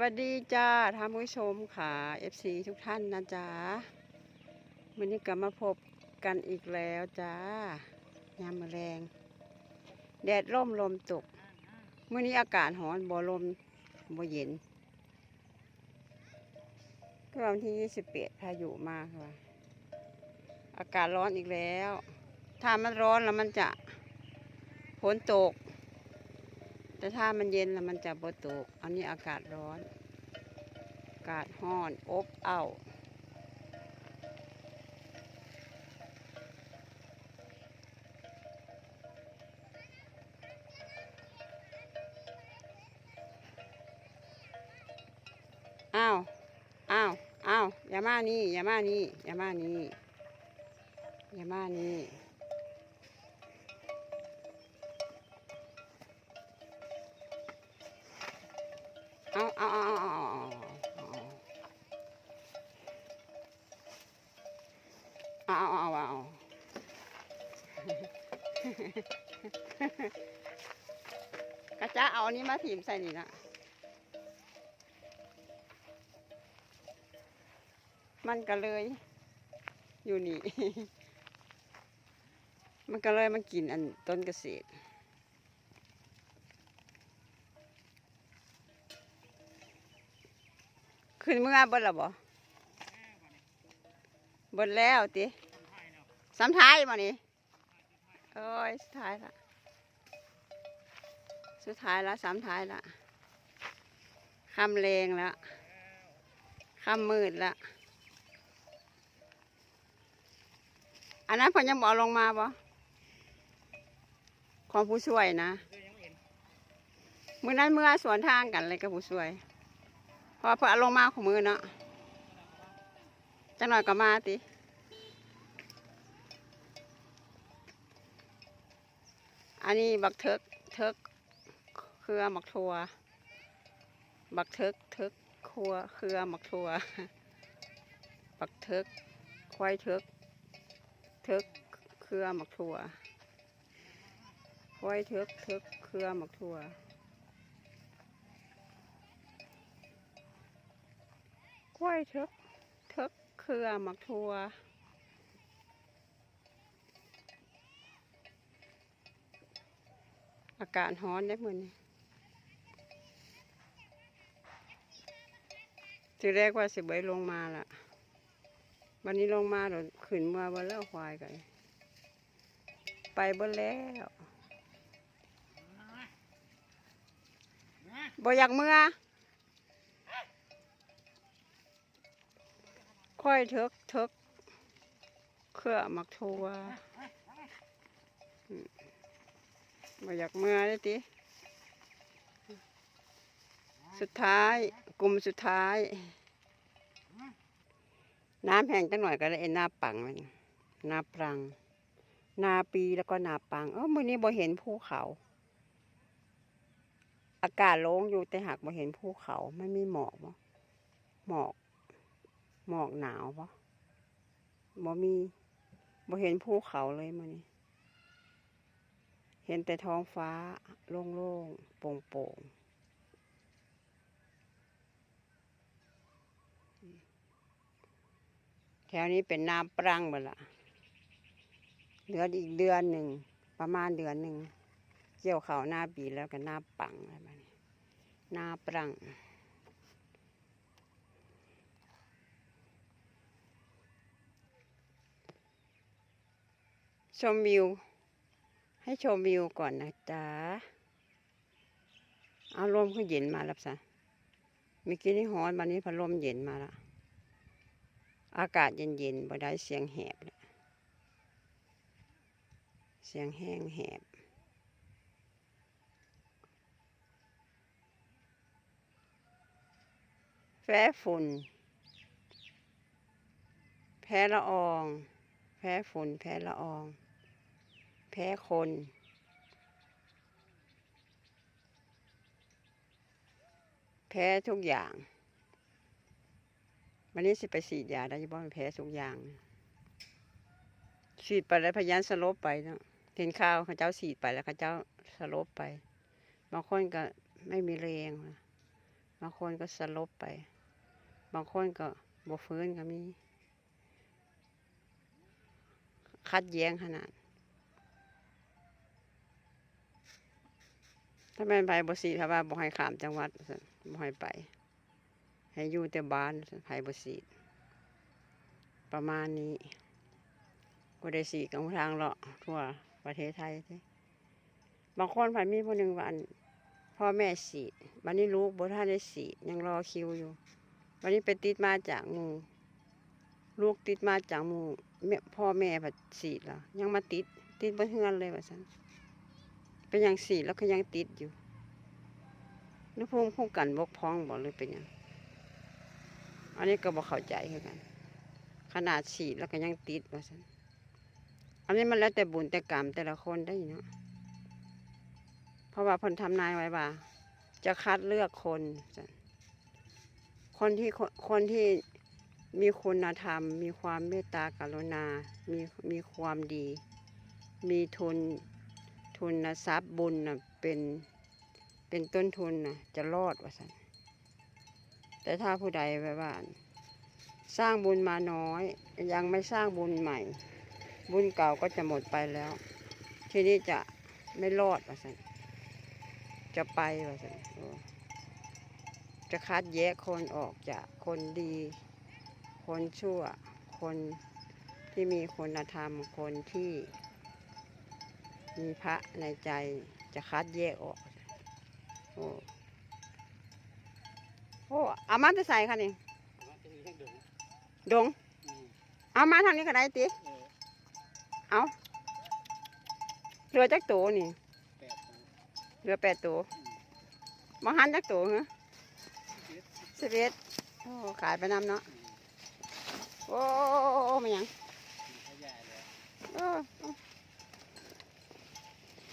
วัสดีจ้าท่านผู้ชมค่ะ FC ทุกท่านนะจ๊ะวันนี้กลับมาพบกันอีกแล้วจ้ายามมอแรง แดดร่มลมตกเมื่อนี้อากาศร้อนบ่ลมบ่เย็นก็วันที่28พายุมาค่ะ อากาศร้อนอีกแล้ว ถ้ามันร้อนแล้วมันจะฝนตก แต่ถ้ามันเย็นแล้วมันจะบ่ตก อันนี้อากาศร้อน อากาศร้อนอบอ้าวอ้าวอ้าวอ้าวอย่ามานี่ อย่ามานี่ อย่ามานี่ อย่ามานี่ จ้าเอาอันนี้มาถีมใส่นี่นะมันก็เลย อยู่นี่ มันก็เลยมากินอันต้นเกษตรขึ้นเมื่อเบิดและบ่เบิดแล้วติสามท้ายบ่นี่โอ้ยสุดท้ายละ สุดท้ายละสามท้ายละคำแรงละคำมืดละอันนั้นพิ่นยังบอกลงมาบ่ของผู้ช่วยนะมื่อนั้นเมื่อสวนทางกันเลยกับผู้ช่วยพอเพื่อลงมาของมือเนาะจังหน่อยก็มาติอันนี้บักเทิกเทิก เครือหมักทัวบักเทิกเทิกครัวเครือหมักทัวบักเทิกควายเทิกเทิกเครือหมักทัวควายเทิกเทิกเครือหมักทัวกล้วยเทึกเทึกเครือหมักทัวอากาศร้อนได้เหมือน ทีแรกว่าสิเบยลงมาล่ะ วันนี้ลงมาเดี๋ยวขึ้นเมื่อวันแล้วควายกัน ไปเบ่แล้วบ่อยากเมื่อค่อยเทึกเทึกเครือมักทัวบ่อยากเมื่อเลยติ สุดท้าย กลุ่มสุดท้าย น้ำแห้งจังหน่อยก็เลยเอ็นหน้าปังมันหน้าปรัง นาปีแล้วก็นาปังเออมื่อนี้บ่เห็นภูเขา อากาศโล่งอยู่แต่หากบ่เห็นภูเขาไม่มีหมอกบ่หมอกหมอกหนาวปะบ่มีบ่เห็นภูเขาเลยมื้อนี้เห็นแต่ท้องฟ้าโล่งๆโปร่งๆ ถวนี้เป็นน้ำปรังหมดละเหลืออีกเดือนหนึ่ง ประมาณเดือนหนึ่ง เกี่ยวเขาหน้าปีแล้วก็หน้าปังอะไรแบบนี้หน้าปรังชมวิว ให้ชมวิวก่อนนะจ๊ะ เอาลมเขาเย็นมาแล้วซะเมื่อกี้นี่ฮ้อนวันนี้พัดลมเย็นมาละ อากาศเย็นๆบ่ได้เสียงแหบเลยเสียงแห้งแหบแพ้ฝุ่น แพ้ละออง แพ้ฝุ่น แพ้ละออง แพ้คนแพ้ทุกอย่าง วันนี้สิไปฉีดยาได้ยังบ่แพ้ทุกอย่างฉีดไปแล้วพยานสลบไปเนาะเห็นข่าวเขาเจ้าฉีดไปแล้วเขาเจ้าสลบไปบางคนก็ไม่มีแรงบางคนก็สลบไป บางคนก็บ่ฟื้นก็มี คัดแย้งขนาดถ้าแม่นไปบ่สีถ้าว่าบ่ให้ขามจังหวัดโบ่ให้ไป ให้อยู่แต่บ้านซั่นไผบ่สีดประมาณนี้บ่ได้สีกับทางเลาะทั่วประเทศไทยเด้บางคนไผมีผู้หนึ่งวันพ่อแม่สีดบัดนี้ลูกบ่ทันได้สีดยังรอคิวอยู่บัดนี้ไปติดมาจากหมู่ลูกติดมาจากหมู่แม่พ่อแม่ผัดสีดแล้วยังมาติดติดบ่เฮือนเลยว่าซั่นเป็นอย่างสีแล้วก็ยังติดอยู่หรือภูมิคุ้มกันบกพร่องบอกหรือเป็นยัง อันนี้ก็บอกเข้าใจคือกัน ขนาดฉีดแล้วก็ยังติดว่าสันอันนี้มันแล้วแต่บุญแต่กรรมแต่ละคนได้เนาะเพราะว่าพนทำนายไว้ว่า จะคัดเลือกคนซั่นคนที่คนคนที่มีคุณธรรม มีความเมตตากรุณา มีมีความดี มีทุนทุนทรัพย์บุญนะเป็นเป็นต้นทุนนะจะรอดว่าสัน แต่ถ้าผู้ใดแบบว่าสร้างบุญมาน้อย ยังไม่สร้างบุญใหม่ บุญเก่าก็จะหมดไปแล้ว ทีนี้จะไม่รอดว่าสันจะไปว่าสันจะคัดแยกคนออกจากคนดี คนชั่ว คนที่มีคุณธรรม คนที่มีพระในใจจะคัดแยกออก โอ้ อ้เอามาจะใส่ค่ะนี่มันจะมีทั้งดงดงอืมเอามาทางนี้ก็ได้ติเออเอาเรือจักตัวนี่แปดตัวเรือแปดตัวอืมมาหันจักตัวเหรอเจ็ดสิบเอ็ดโอ้ขายไปนำเนาะอืมโอ้ไม่หยังมีขยายแล้วเออเออ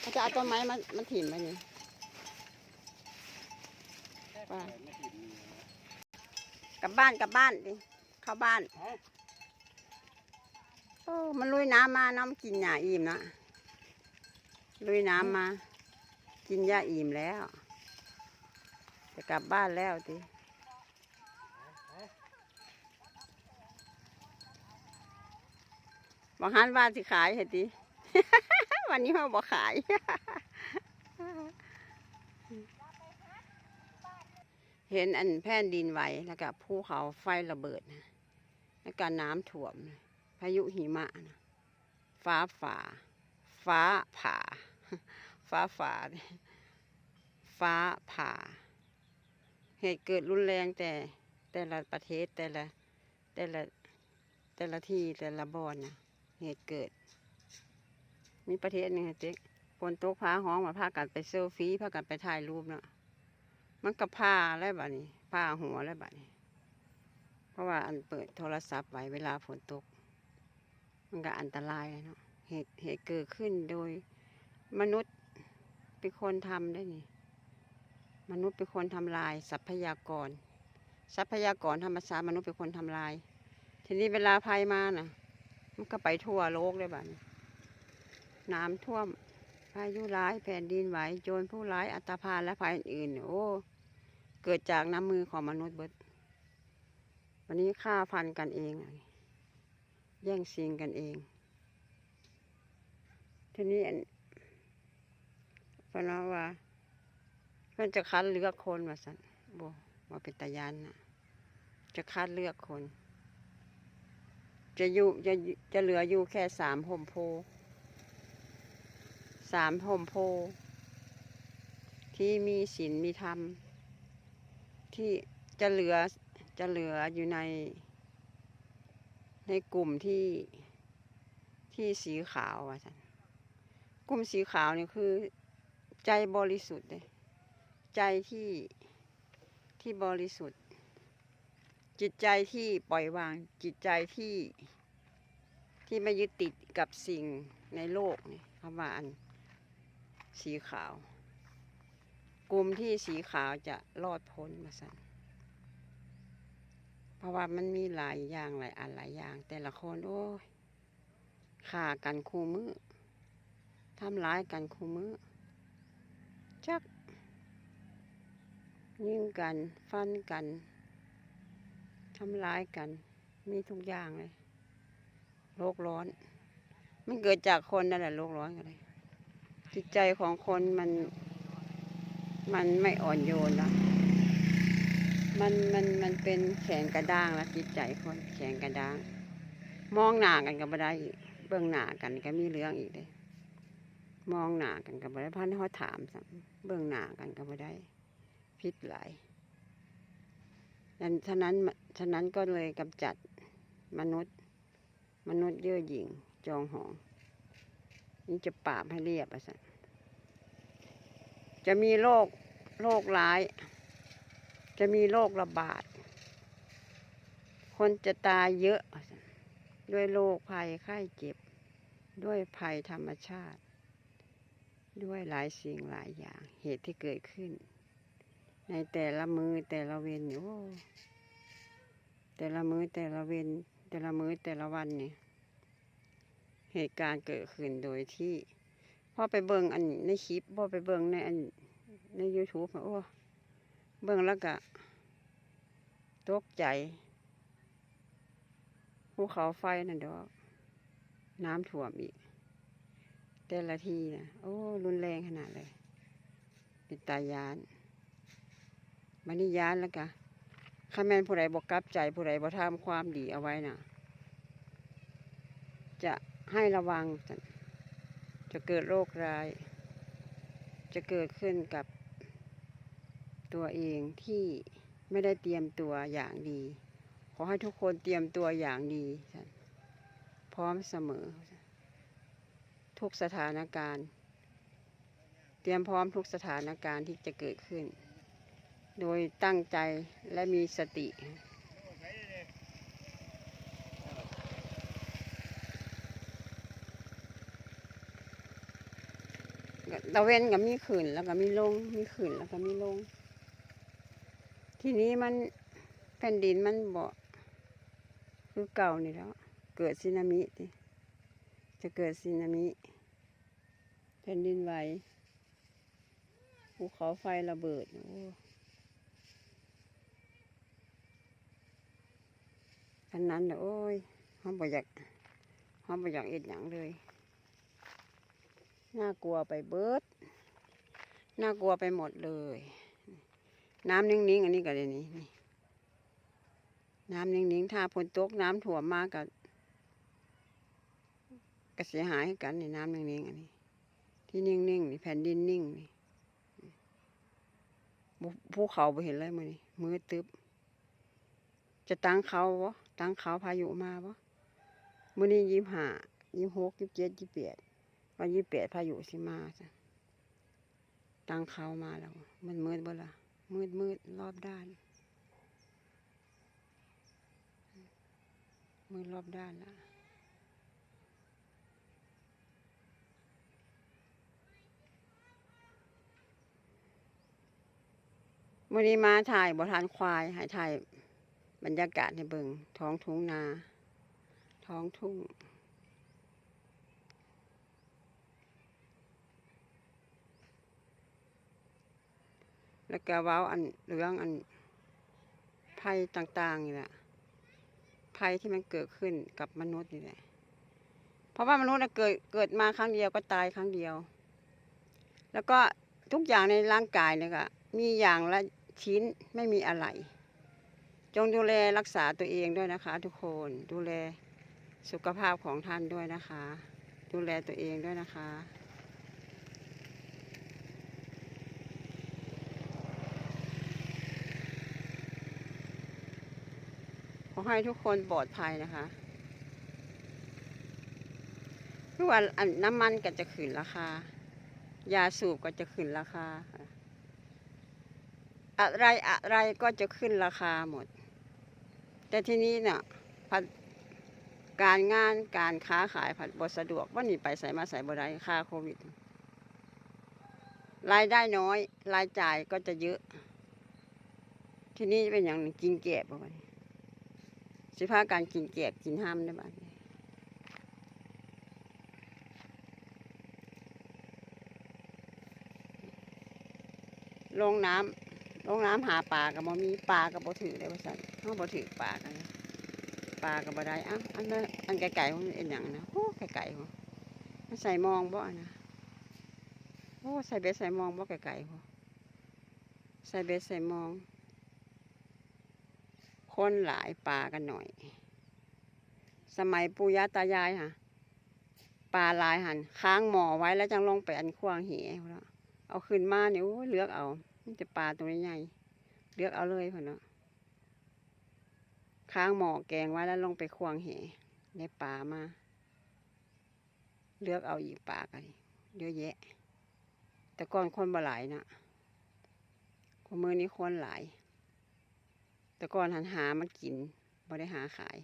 เขาจะเอาต้นไม้มามาถิ่มไปนี่แค่ว่าแปดไม่ถึงมีนะ กลับบ้านกลับบ้านดิเข้าบ้านเอ้าโอ้มันลุยน้ำมาน้ำกินหญ้าอิ่มนะลุยน้ำมา กินหญ้าอิ่มแล้ว จะกลับบ้านแล้วติเอาบอกฮันว่าสิขายเหรอติวันนี้เขาบอกขาย เห็นอันแผ่นดินไหวแล้วก็ภูเขาไฟระเบิดนะแล้วก็น้ำท่วมนะพายุหิมะนะฟ้าฝ่า ฟ้าผ่า ฟ้าฝ่าฟ้าผ่า เหตุเกิดรุนแรงแต่แต่ละประเทศแต่ละแต่ละแต่ละที่แต่ละบอนนะเหตุเกิด มีประเทศหนึงอะเจ๊ฝนตกพาห้องมาพากันไปเซลฟี่พากันไปถ่ายรูปเนาะ มันก็พาแล้วบัดนี้พาหัวแล้วบัดนี้ เพราะว่าอันเปิดโทรศัพท์ไว้เวลาฝนตก มันก็อันตรายเนาะเหตุเหตุเกิดขึ้นโดยมนุษย์เป็นคนทำได้นี่ มนุษย์เป็นคนทำลาย ทรัพยากร ทรัพยากรธรรมชาติมนุษย์เป็นคนทำลาย ทีนี้เวลาภัยมาน่ะ มันก็ไปทั่วโลกเลยบ้านี้น้ำท่วมพายุร้ายแผ่นดินไหวโจรผู้ร้ายอัตภาลและภัยอื่นๆโอ้ เกิดจากน้ำมือของมนุษย์เบิดวันนี้ฆ่าฟันกันเอง แย่งชิงกันเอง ทีนี้อันเพนว่าว่าเพื่อนจะคัดเลือกคนว่าสันบว่าเป็นตายันนะจะคัดเลือกคน จะอยู่จะจะเหลืออยู่แค่สามห่มโพธิ์สามห่มโพธิ์ที่มีศีลมีธรรม ที่จะเหลือจะเหลืออยู่ใน ในกลุ่มที่ที่สีขาวว่าสันกลุ่มสีขาวนี่คือ ใจบริสุทธิ์เลยใจที่ที่บริสุทธิ์ จิตใจที่ปล่อยวาง จิตใจที่ที่ไม่ยึดติดกับสิ่งในโลกนี่คำว่าอันสีขาว กลุ่มที่สีขาวจะรอดพ้นมาสันเพราะว่ามันมีหลายอย่างหลายอันหลายอย่าง แต่ละคนโอ้ยฆ่ากันคู่มือทำร้ายกันคู่มือจัก ยิงกันฟันกันทำร้ายกัน มีทุกอย่างเลยโลกร้อน มันเกิดจากคนนั่นแหละโลกร้อนกันเลยจิตใจของคนมัน มันไม่อ่อนโยนแล้วมันมันมันเป็นแข็งกระด้างแล้วจิตใจคนแข็งกระด้าง มองหน้ากันก็บ่ได้อีกเบื้องหน้ากันก็มีเรื่องอีกเลยมองหน้ากันก็บ่ได้พันเขาถามซ้ำเบื้องหน้ากันก็บ่ได้พิษหลายดังฉะนั้นฉะนั้นก็เลยกำจัดมนุษย์ มนุษย์เย่อหยิ่งจองหอง นี่จะปราบให้เรียบอะสั จะมีโรคโรคร้าย จะมีโรคระบาด คนจะตายเยอะ ด้วยโรคภัยไข้เจ็บ ด้วยภัยธรรมชาติ ด้วยหลายสิ่งหลายอย่าง เหตุที่เกิดขึ้น ในแต่ละมือแต่ละเวนโอ้แต่ละมือแต่ละเวนแต่ละมือแต่ละวันเนี่ยเหตุการณ์เกิดขึ้นโดยที่ พ่อไปเบิ่งอันในคลิปพ่อไปเบิ่งในอันใน YouTube โอ้เบิ่งแล้วก็ตกใจภูเขาไฟนั่นดอกน้ำท่วมอีก แต่ละทีนะโอ้ รุนแรงขนาดเลย เป็นตายานบันนี้ยานแล้วกะข้าแม่นผู้ใดบอกกลับใจผู้ใดบอกทำความดีเอาไว้น่ะ จะให้ระวังจะ จะเกิดโรคร้าย จะเกิดขึ้นกับตัวเองที่ไม่ได้เตรียมตัวอย่างดี ขอให้ทุกคนเตรียมตัวอย่างดีพร้อมเสมอ ทุกสถานการณ์ เตรียมพร้อมทุกสถานการณ์ที่จะเกิดขึ้น โดยตั้งใจและมีสติ ตะเวนก็มีขึ้นแล้วก็มีลง มีขึ้นแล้วก็มีลง ทีนี้มันแผ่นดินมันบ่คือเก่านี่แล้ว เกิดสึนามิติจะเกิดสึนามิแผ่นดินไหวภูเขาไฟระเบิดโอ้ันนั้นโอ้ยเขาบ่อยากเขาบ่อยากเอ็ดหยังเลย น่ากลัวไปเบิดน่ากลัวไปหมดเลย น้ำนิ่งๆอันนี้ก็เลยนี่นี่น้ำนิ่งๆถ้าฝนตกน้ำถ่วมมากกับก็เสียหายให้กันในน้ำนิ่งๆอันนี้ ที่นิ่งๆนี่แผ่นดินนิ่งนี่ภูเขาไปเห็นเลยมือนี่มือตึบจะตั้งเขาวะตั้งเขาพายุมาวะมือนี้ยี่ห้ายี่หกยี่เจ็ดยี่แปด วันยี่แปดพายุสิมาจ้ะตังเขามาแล้ว มันมืดบ่ละมืดมืดรอบด้าน มืดรอบด้านละมื่อนี้มาถ่ายบทานควายให้ถ่ายบรรยากาศให้เบิงท้องทุ่งนา ท้องทุ่ง แล้วก็ว้าอันเรื่องอันภัยต่างๆนี่แหละภัยที่มันเกิดขึ้นกับมนุษย์นี่แหละเพราะว่ามนุษย์น่ะเกิดเกิดมาครั้งเดียวก็ตายครั้งเดียว แล้วก็ทุกอย่างในร่างกายเนี่ยก็มีอย่างละชิ้นไม่มีอะไร จงดูแลรักษาตัวเองด้วยนะคะ ทุกคนดูแลสุขภาพของท่านด้วยนะคะ ดูแลตัวเองด้วยนะคะ ขอให้ทุกคนปลอดภัยนะคะทุกวันน้ำมันก็จะขึ้นราคายาสูบก็จะขึ้นราคา อะไรอะไรก็จะขึ้นราคาหมด แต่ทีนี้เนี่ยผัดการงานการค้าขายผัดบสะดวกว่านี่ไปใส่มาใส่บได้ค่าโควิด รายได้น้อย รายจ่ายก็จะเยอะ ทีนี้เป็นอย่างหนึ่งกินแกะบ่วะนี่ สิพาการกินเกียกกินห้ามได้บ้างลงน้ำลงน้ำหาปลากับบ่มีปลากับบ่ถือเลยว่าซั่นเฮาบ่ถือปลากันปลากับบ่ได้อ้าอันนั้นอันไกลๆมันเป็นหยังนะโอ้ไกลๆโหมันใส่มองบ่อะนะโอ้ใส่เบ็ดใส่มองบ่ไกลๆโหใส่เบ็ดใส่มอง คนหลายปลากันหน่อย สมัยปู่ย่าตายายค่ะปลาลายหันค้างหมอไว้แล้วจังลงไปอันควางเหวแล้วเอาขึ้นมาเนี่ยโอ้เลือกเอามันจะปลาตัวใหญ่เลือกเอาเลยพ่นเนาะค้างหมอแกงไว้แล้วลงไปควางเหได้ปลามา เลือกเอาอีกปลากันเยอะแยะ แต่ก่อนคนบ่หลายนะคนมือนี้คนหลาย แต่ก่อนหันหามากินบ่ได้หาขาย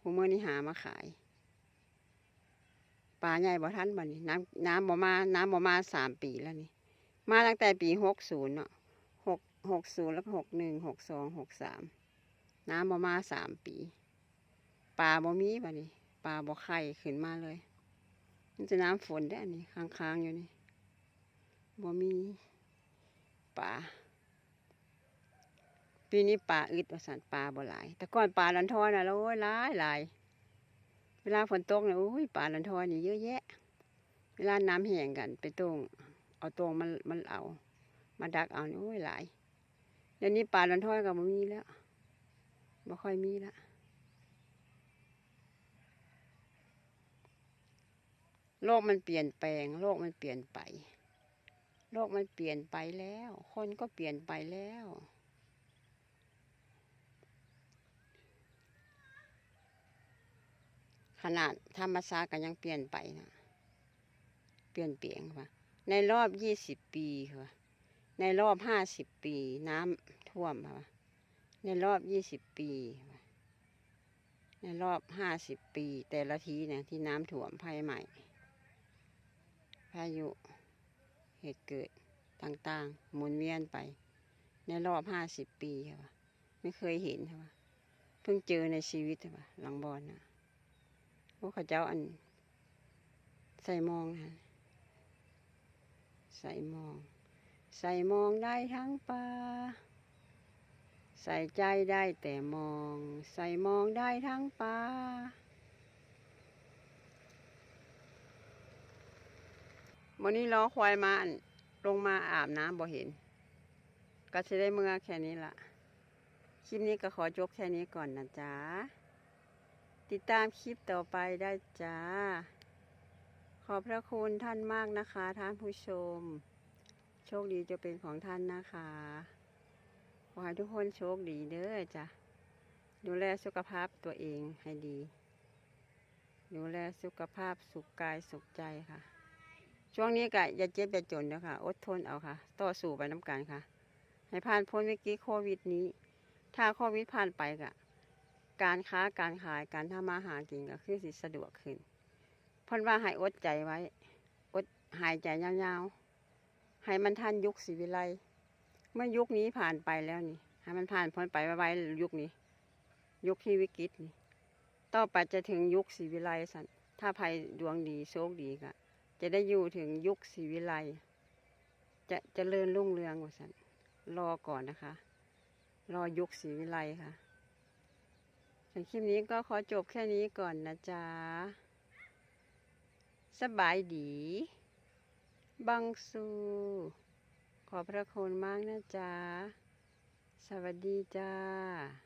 หูมือนี้หามาขายปลาใหญ่บ่ทันบ่นี่น้ำน้ำบ่มาน้ำบ่มาสามปีแล้วนี่ มาตั้งแต่ปีหกศูนย์เนาะหกหกศูนย์แล้วหกหนึ่งหกสองหกสามน้ำบ่มาสามปีปลาบ่มีบ่นี่ปลาบ่ไข่ขึ้นมาเลยมันจะน้ำฝนได้อันนี้ค้างๆอยู่นี่บ่มีปลา ปีนี้ปลาอึดว่าสันปลาบ่หลาย แต่ก่อนปลาลันทอนน่ะโอ้ยหลายหลายเวลาฝนตกเนี่ยโอ้ยปลาลันทอนนี่เยอะแยะ เวลาน้ำแห้งกัน ไปตรงเอาตรงมันมันเอา มาดักเอาโอ้ยหลายเดี๋ยวนี้ปลาลันทอนก็บ่มีแล้วบ่ค่อยมีละโลกมันเปลี่ยนแปลง โลกมันเปลี่ยนไป โลกมันเปลี่ยนไปแล้ว คนก็เปลี่ยนไปแล้ว ขนาดธรรมชาติก็ยังเปลี่ยนไปนะเปลี่ยนเปลี่ยนค่ะในรอบยี่สิบปีค่ะในรอบห้าสิบปีน้ำท่วมค่ะในรอบยี่สิบปี ในรอบห้าสิบปี แต่ละทีเนี่ยที่น้ำท่วมภัยใหม่ พายุเหตุเกิดต่างๆหมุนเวียนไป ในรอบห้าสิบปีค่ะไม่เคยเห็นค่ะเพิ่งเจอในชีวิตค่ะหลังบอลนะ พวกเขาเจ้าอัน ใส่มองนะใส่มอง ใส่มองได้ทั้งป่าใส่ใจได้แต่มอง ใส่มองได้ทั้งป่าวันนี้ล้อควายมาลงมาอาบน้ำบ่เห็น ก็จะได้เมื่อแค่นี้ละคลิปนี้ก็ขอจบแค่นี้ก่อนนะจ๊ะ ติดตามคลิปต่อไปได้จ้า ขอบพระคุณท่านมากนะคะ ท่านผู้ชม โชคดีจะเป็นของท่านนะคะขอให้ทุกคนโชคดีเด้อจ้ะดูแลสุขภาพตัวเองให้ดี ดูแลสุขภาพสุขกายสุขใจค่ะ ช่วงนี้ก็อย่าเจ็บอย่าจนนะคะอดทนเอาค่ะ ต่อสู้ไปน้ำกันค่ะ ให้ผ่านพ้นวิกฤตโควิดนี้ ถ้าโควิดผ่านไปก็ การค้าการขายการทำมาหากินก็คือสิสะดวกขึ้นเพ่นว่าให้อดใจไว้ อดหายใจยาวๆ ให้มันทันยุคสิวิไลเมื่อยุคนี้ผ่านไปแล้วนี่ ให้มันผ่านพ้นไปไว้ยุคนี้ ยุคที่วิกฤตนี่ ต่อไปจะถึงยุคสิวิไลสันถ้าภัยดวงดีโชคดีก็จะได้อยู่ถึงยุคสิวิไลจะจะเจริญรุ่งเรืองว่าสันรอก่อนนะคะ รอยุคสิวิไลค่ะ ส่วนคลิปนี้ก็ขอจบแค่นี้ก่อนนะจ๊ะ สบายดี บังสู ขอพระคุณมากนะจ๊ะ สวัสดีจ้า